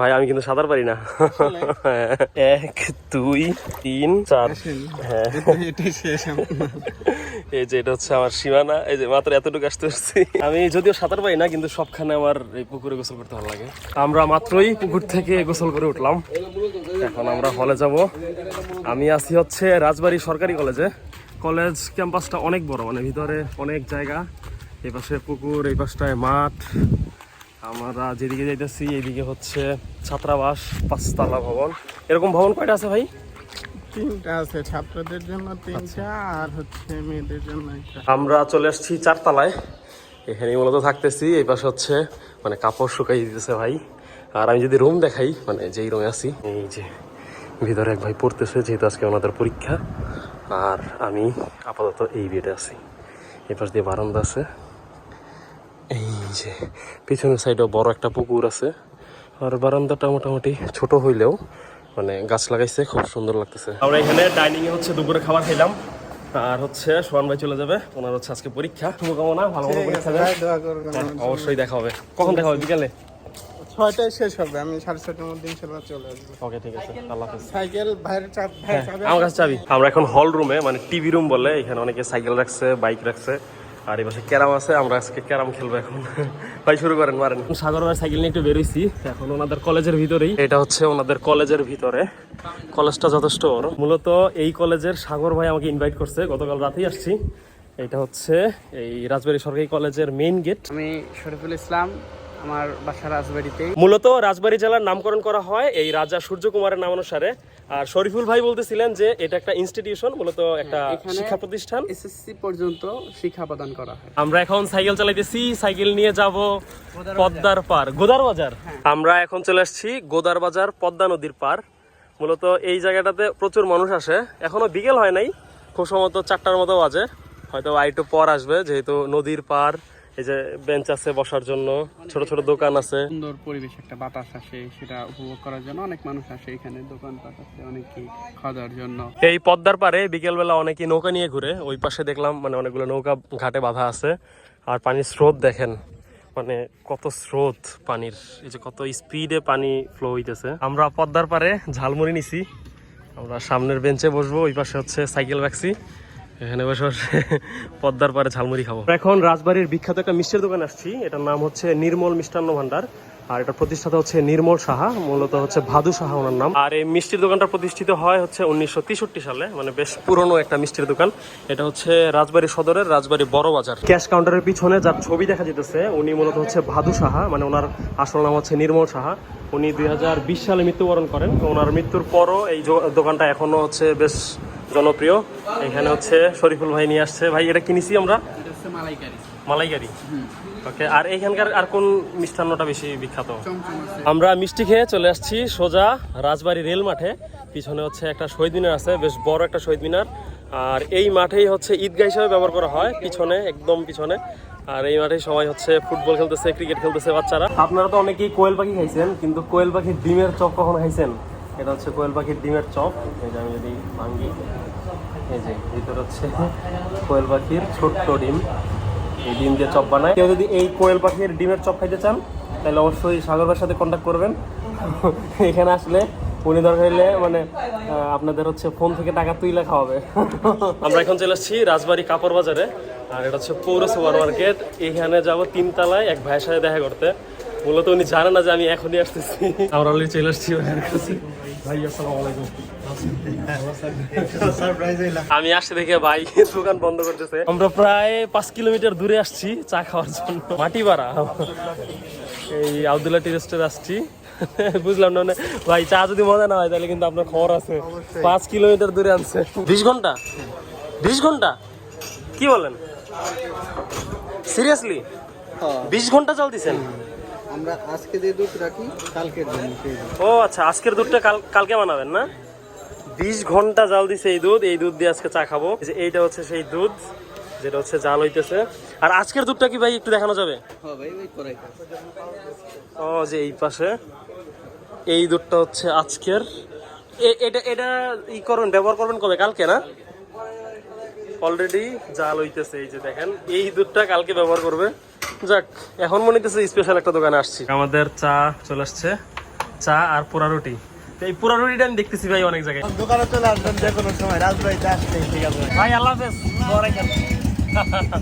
ভাই আমি কিন্তু সাঁতার পারি না। এক দুই তিন চার। হ্যাঁ। এই যে এটা হচ্ছে আমার সীমানা। এই যে মাত্র এতটুকু আসতে পারছি। আমি যদিও সাঁতার পাই না কিন্তু সবখানে আমার এই পুকুরে গোসল করতে ভালো লাগে। আমরা মাত্রই পুকুর থেকে গোসল করে উঠলাম। এখন আমরা হলে যাব। আমি আছি হচ্ছে রাজবাড়ী সরকারি কলেজে। কলেজ ক্যাম্পাসটা অনেক বড় মানে ভিতরে অনেক জায়গা। এই পাশে পুকুর এই পাশটায় মাঠ। আমরা যেদিকে যাইতেছি এইদিকে হচ্ছে ছাত্রাবাস পাঁচতলা ভবন। এরকম ভবন কয়টা আছে ভাই? তিনটা আছে ছাত্রদের জন্য তিনটা আর হচ্ছে মেয়েদের জন্য আমরা চলে আসছি চারতলায়। এখানে মূলত থাকতেছি এই পাশে হচ্ছে মানে কাপড় শুকাই দিতেছে ভাই। আর আমি যদি রুম দেখাই মানে যেই রুমে আছি এই যে ভিতরে এক ভাই পড়তেছে যেহেতু আজকে ওনাদের পরীক্ষা। আর আমি আপাতত এই বেডে আছি। এই পাশ দিয়ে বারান্দা আছে। যে পিছনের সাইডেও বড় একটা পুকুর আছে। আর বারান্দাটা মোটামুটি ছোট হইলেও মানে গাছ লাগাইছে খুব সুন্দর লাগতেছে। আমরা এখানে ডাইনিং এ হচ্ছে দুপুরে খাবার খেলাম আর হচ্ছে সোহান ভাই চলে যাবে ওনার হচ্ছে আজকে পরীক্ষা। শুভকামনা ভালো ভালো পরীক্ষা হ্যাঁ, অবশ্যই দেখা হবে। কখন দেখা হবে বিকালে? ছয়টায় শেষ হবে আমি সাড়ে ছয়টার মধ্যে ইনশাল্লাহ চলে আসব। ওকে ঠিক আছে আল্লাহ হাফেজ। সাইকেল ভাইয়ের চাপ আমার কাছে চাবি। আমরা এখন হল রুমে মানে টিভি রুম বলে এখানে অনেকে সাইকেল রাখছে বাইক রাখছে। আর এই পাশে ক্যারাম আছে আমরা আজকে ক্যারাম খেলব এখন। ভাই শুরু করেন মারেন। সাগর ভাই সাইকেল নিয়ে একটু বেরোইছি। এখন ওনাদের কলেজের ভিতরেই। এটা হচ্ছে ওনাদের কলেজের ভিতরে। কলেজটা যথেষ্ট বড়। মূলত এই কলেজের সাগর ভাই আমাকে ইনভাইট করছে। গতকাল রাতেই আসছি। এটা হচ্ছে এই রাজবাড়ী সরকারি কলেজের মেইন গেট আমি শরীফুল ইসলাম আমার বাসা রাজবাড়িতে মূলত রাজবাড়ী জেলার নামকরণ করা হয় এই রাজা সূর্য কুমারের নাম অনুসারে আর শরীফুল ভাই বলতেছিলেন যে এটা একটা ইনস্টিটিউশন মূলত একটা শিক্ষা প্রতিষ্ঠান। এসএসসি পর্যন্ত শিক্ষা প্রদান করা হয়। আমরা এখন সাইকেল চালাইতেছি সাইকেল নিয়ে যাব পদ্মার পার। গোদার বাজার? আমরা এখন চলে আসছি গোদার বাজার পদ্মা নদীর পার। মূলত এই জায়গাটাতে প্রচুর মানুষ আসে। এখনও বিকেল হয় নাই খুব সম্ভবত চারটার মতো বাজে। হয়তো আইটু পর আসবে যেহেতু নদীর পার। এই যে বেঞ্চ আছে বসার জন্য ছোট ছোট দোকান আছে। সুন্দর পরিবেশ একটা বাতাস আসে সেটা উপভোগ করার জন্য অনেক মানুষ আসে এখানে দোকানপাট আছে অনেকেই খাওয়া দাওয়ার জন্য। এই পদ্মার পারে বিকেলবেলা অনেকে নৌকা নিয়ে ঘুরে ওই পাশে দেখলাম মানে অনেকগুলো নৌকা ঘাটে বাঁধা আছে আর পানির স্রোত দেখেন মানে কত স্রোত পানির এই যে কত স্পিডে পানি ফ্লো হইতেছে। আমরা পদ্মার পারে ঝালমুড়ি নিছি আমরা সামনের বেঞ্চে বসবো ওই পাশে হচ্ছে সাইকেল রাখছি। এখানে বসে বসে পদ্মার পারে ঝালমুড়ি খাব। এখন রাজবাড়ির বিখ্যাত একটা মিষ্টির দোকানে আসছি। এটার নাম হচ্ছে নির্মল মিষ্টান্ন ভান্ডার। আর এটা প্রতিষ্ঠাতা হচ্ছে নির্মল সাহা, মূলত হচ্ছে ভাদু সাহা ওনার নাম। আর এই মিষ্টির দোকানটা প্রতিষ্ঠিত হয় হচ্ছে উনিশশো তেষট্টি সালে মানে বেশ পুরনো একটা মিষ্টির দোকান। এটা হচ্ছে রাজবাড়ী সদরের রাজবাড়ী বড় বাজার। ক্যাশ কাউন্টারের পিছনে যার ছবি দেখা যেতেছে, উনি মূলত হচ্ছে ভাদু সাহা মানে ওনার আসল নাম হচ্ছে নির্মল সাহা। উনি দুই হাজার বিশ সালে মৃত্যুবরণ করেন। ওনার মৃত্যুর পরও এই দোকানটা এখনও হচ্ছে বেশ জনপ্রিয়। এখানে হচ্ছে শরীফুল ভাই নিয়ে আসছে। ভাই এটা কিনেছি আমরা? মালাইকারি। ওকে আর এখানকার আর কোন মিষ্টান্নটা বেশি বিখ্যাত? আমরা মিষ্টি খেয়ে চলে আসছি সোজা রাজবাড়ি রেল মাঠে। পিছনে হচ্ছে একটা শহীদ মিনার আছে বেশ বড় একটা শহীদ মিনার আর এই মাঠেই হচ্ছে ঈদগাহ হিসাবে ব্যবহার করা হয় পিছনে একদম পিছনে। আর এই মাঠে সবাই হচ্ছে ফুটবল খেলতেছে ক্রিকেট খেলতেছে বাচ্চারা। আপনারা তো অনেকেই কোয়েল পাখি খাইছেন কিন্তু কোয়েল পাখির ডিমের চপ কখনো খাইছেন? এটা হচ্ছে কোয়েল পাখির ডিমের চপ। এই যে আমি যদি ভাঙ্গি, এই যে ভিতরে হচ্ছে কোয়েল পাখির ছোট্ট ডিম। এই ডিম দিয়ে চপ বানায়। কেউ যদি এই কোয়েল পাখির ডিমের চপ খাইতে চান, তাহলে অবশ্যই সাগরের সাথে কন্ট্যাক্ট করবেন। এখানে আসলে উনি দরকার হলে মানে আপনাদের হচ্ছে ফোন থেকে টাকা তুইলে খাওয়াবে। আমরা এখন চলে আসছি রাজবাড়ি কাপড় বাজারে। আর এটা হচ্ছে পৌর সুপার মার্কেট। এখানে যাব তিনতলায় এক ভাইয়ের সাথে দেখা করতে। মূলত উনি জানে না যে আমি এখনই আসতেছি। আমরা অলরেডি চলে আসছি ভাইয়ের কাছে। ভাই আসসালামু আলাইকুম। আমি আসছি দেখে ভাই দোকান বন্ধ করতেছে। আমরা প্রায় পাঁচ কিলোমিটার দূরে আসছি চা খাওয়ার জন্য। মাটিপাড়া এই আবদুল্লাহ টি আসছি। বুঝলাম না মানে ভাই চা যদি মজা না হয় তাহলে কিন্তু আপনার খবর আছে। পাঁচ কিলোমিটার দূরে আনছে। বিশ ঘণ্টা? বিশ ঘণ্টা? কি বলেন? সিরিয়াসলি বিশ ঘণ্টা চল দিছেন আমরা আজকে যে দুধ রাখি কালকের জন্য ও আচ্ছা আজকের দুধটা কাল কালকে বানাবেন না? বিশ ঘণ্টা জাল দিছে এই দুধ এই দুধ দিয়ে আজকে চা খাব। যে এইটা হচ্ছে সেই দুধ যেটা হচ্ছে জাল হইতেছে। আর আজকের দুধটা কি ভাই একটু দেখানো যাবে? হ্যাঁ ও যে এই পাশে। এই দুধটা হচ্ছে আজকের। এটা এটা ই করবেন ব্যবহার করবেন কবে? কালকে না? অলরেডি জাল হইতেছে এই যে দেখেন। এই দুধটা কালকে ব্যবহার করবে। যাক এখন মনে হচ্ছে স্পেশাল একটা দোকানে আসছি। আমাদের চা চলে আসছে। চা আর পোড়া রুটি। এই পোড়া রুটিটা আমি দেখতেছি ভাই অনেক জায়গায়। দোকানে চলে আসবেন যে কোনো সময় রাজবাড়িতে আসছে ঠিক আছে। ভাই আল্লাহ হাফেজ।